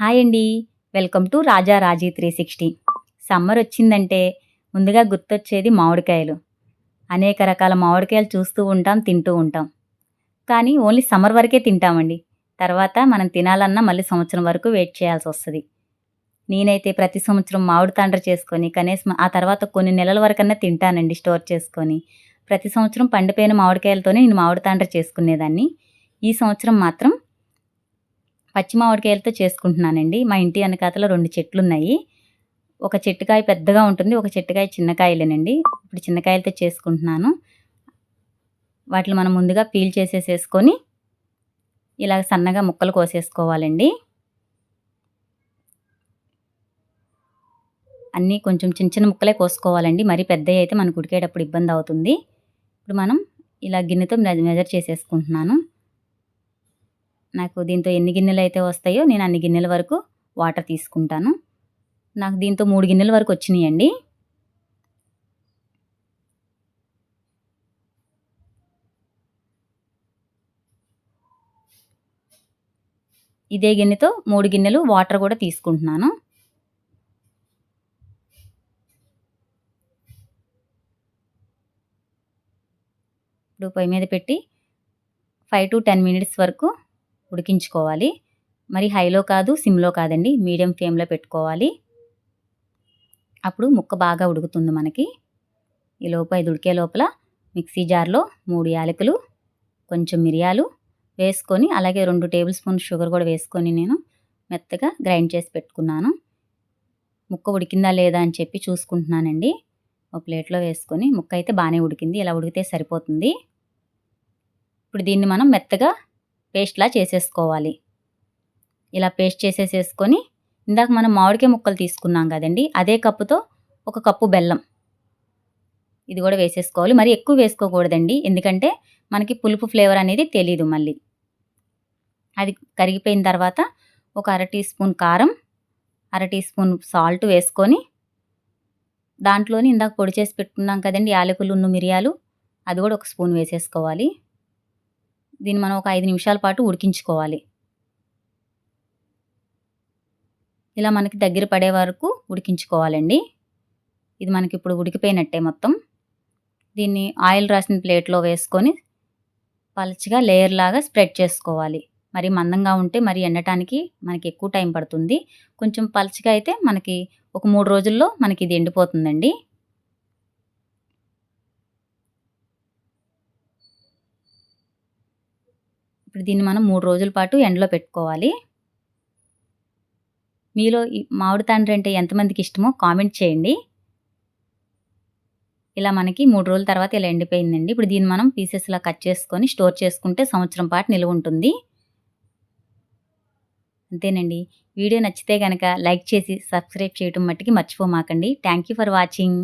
Hi అండి. Welcome to Raja Raji three sixty. Summer వచ్చిందంటే ముందుగా గుర్తొచ్చేది మామిడికాయలు. అనేక రకాల మామిడికాయలు చూస్తూ ఉంటాం తింటూ ఉంటాం. కానీ ఓన్లీ సమ్మర్ వరకే తింటామండి. తర్వాత మనం తినాలన్నా మళ్ళీ సంవత్సరం వరకు వెయిట్ చేయాల్సి వస్తుంది. నేనైతే ప్రతి సంవత్సరం మామిడి తాండ్ర చేసుకొని కనీసం ఆ తర్వాత కొన్ని నెలల వరకన్నా తింటానండి స్టోర్ చేసుకొని. ప్రతి సంవత్సరం పండిపోయిన మామిడికాయలతోనే నేను మామిడి తాండ్ర చేసుకునేదాన్ని. ఈ సంవత్సరం మాత్రం పచ్చి మామిడికాయలతో చేసుకుంటున్నానండి. మా ఇంటి వెనకాతలో రెండు చెట్లు ఉన్నాయి ఒక చెట్టుకాయ పెద్దగా ఉంటుంది ఒక చెట్టుకాయ చిన్నకాయలేనండి. ఇప్పుడు చిన్నకాయలతో చేసుకుంటున్నాను. వాటిని మనం ముందుగా పీల్ చేసేసేసుకొని ఇలా సన్నగా ముక్కలు కోసేసుకోవాలండి. అన్నీ కొంచెం చిన్న చిన్న ముక్కలే కోసుకోవాలండి. మరి పెద్దవి అయితే మనకు ఉడికేటప్పుడు ఇబ్బంది అవుతుంది. ఇప్పుడు మనం ఇలా గిన్నెతో మెజర్ చేసేసుకుంటున్నాను. నాకు దీంతో ఎన్ని గిన్నెలు అయితే వస్తాయో నేను అన్ని గిన్నెల వరకు వాటర్ తీసుకుంటాను. నాకు దీంతో మూడు గిన్నెల వరకు వచ్చినాయండి. ఇదే గిన్నెతో మూడు గిన్నెలు వాటర్ కూడా తీసుకుంటున్నాను. ఇప్పుడు పొయ్యి మీద పెట్టి ఫైవ్ టు టెన్ మినిట్స్ వరకు ఉడికించుకోవాలి. మరి హైలో కాదు సిమ్లో కాదండి మీడియం ఫ్లేమ్లో పెట్టుకోవాలి. అప్పుడు ముక్క బాగా ఉడుకుతుంది మనకి. ఈ లోపు ఇది ఉడికే లోపల మిక్సీ జార్లో మూడు యాలకులు కొంచెం మిరియాలు వేసుకొని అలాగే రెండు టేబుల్ స్పూన్ షుగర్ కూడా వేసుకొని నేను మెత్తగా గ్రైండ్ చేసి పెట్టుకున్నాను. ముక్క ఉడికిందా లేదా అని చెప్పి చూసుకుంటున్నానండి. ఒక ప్లేట్లో వేసుకొని ముక్క అయితే బాగానే ఉడికింది. ఇలా ఉడికితే సరిపోతుంది. ఇప్పుడు దీన్ని మనం మెత్తగా పేస్ట్లా చేసేసుకోవాలి. ఇలా పేస్ట్ చేసేసేసుకొని ఇందాక మనం మామిడికాయ ముక్కలు తీసుకున్నాం కదండి అదే కప్పుతో ఒక కప్పు బెల్లం. ఇది కూడా వేసేసుకోవాలి. మరి ఎక్కువ వేసుకోకూడదండి ఎందుకంటే మనకి పులుపు ఫ్లేవర్ అనేది తెలీదు మళ్ళీ. అది కరిగిపోయిన తర్వాత ఒక అర టీ స్పూన్ కారం అర టీ స్పూన్ సాల్ట్ వేసుకొని దాంట్లోని ఇందాక పొడి చేసి పెట్టుకున్నాం కదండి యాలకులు ఉన్న మిరియాలు అది కూడా ఒక స్పూన్ వేసేసుకోవాలి. దీన్ని మనం ఒక ఐదు నిమిషాల పాటు ఉడికించుకోవాలి. ఇలా మనకి దగ్గర పడే వరకు ఉడికించుకోవాలండి. ఇది మనకి ఇప్పుడు ఉడికిపోయినట్టే మొత్తం. దీన్ని ఆయిల్ రాసిన ప్లేట్లో వేసుకొని పలచగా లేయర్ లాగా స్ప్రెడ్ చేసుకోవాలి. మరి మందంగా ఉంటే మరి ఎండటానికి మనకి ఎక్కువ టైం పడుతుంది. కొంచెం పలచగా అయితే మనకి ఒక మూడు రోజుల్లో మనకి ఇది ఎండిపోతుందండి. ఇప్పుడు దీన్ని మనం మూడు రోజుల పాటు ఎండలో పెట్టుకోవాలి. మీలో ఈ మామిడి తండ్రి అంటే ఎంతమందికి ఇష్టమో కామెంట్ చేయండి. ఇలా మనకి మూడు రోజుల తర్వాత ఇలా ఎండిపోయిందండి. ఇప్పుడు దీన్ని మనం పీసెస్లా కట్ చేసుకొని స్టోర్ చేసుకుంటే సంవత్సరం పాటు నిలువ ఉంటుంది. అంతేనండి. వీడియో నచ్చితే కనుక లైక్ చేసి సబ్స్క్రైబ్ చేయటం మట్టుకి మర్చిపోమాకండి. Thank you for watching.